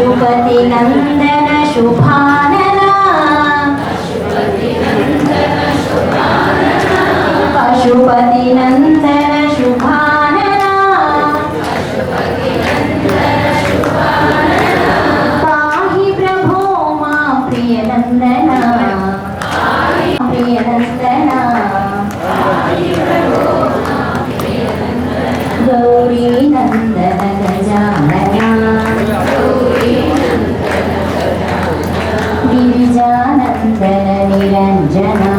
Shubhati Nandana Shubhanana Shubhati Nandana Shubhanana Shubhati Nandana गिरिजानन्दन Niranjana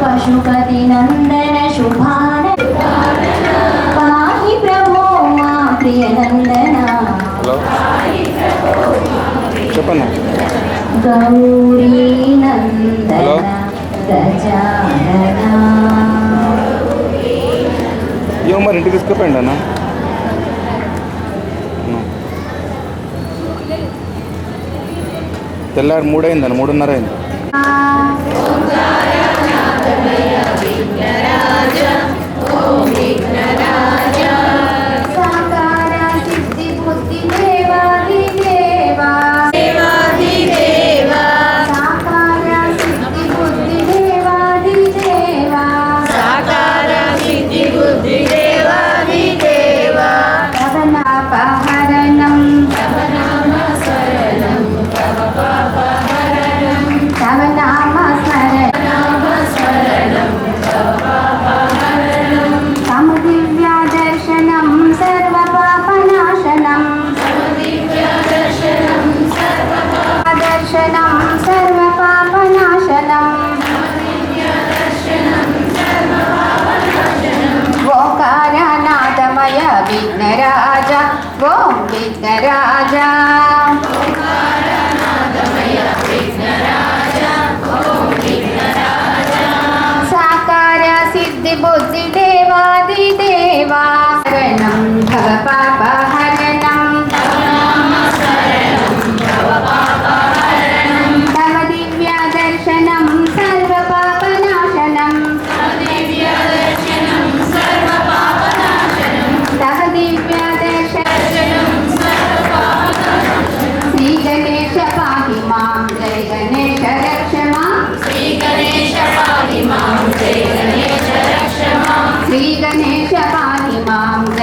पशुपतिनन्दन शुभान पाहि प्रभो मा प्रियनन्दना गौरी नन्दन గజానన మరి ఇంటికి తీసుకుపోయిండి అన్న తెల్లారి మూడైందండి మూడున్నర అయింది. വിഘ്നരാജ ഓം വിഘ്നരാജ സാകാര സിദ്ധി ബുദ്ധി ദേവാദിദേവാ ശരണം ഭഗവാൻ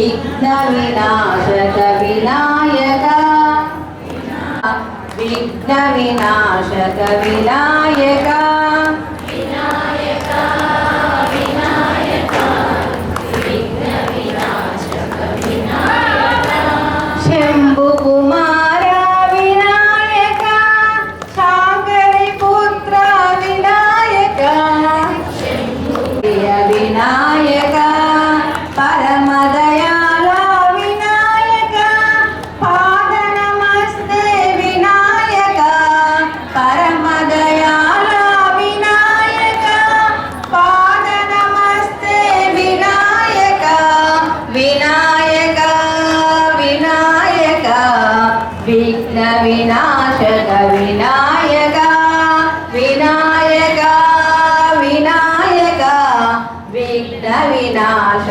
విఘ్న వినాశక వినాయక విఘ్న వినాశక వినాయక వినాశ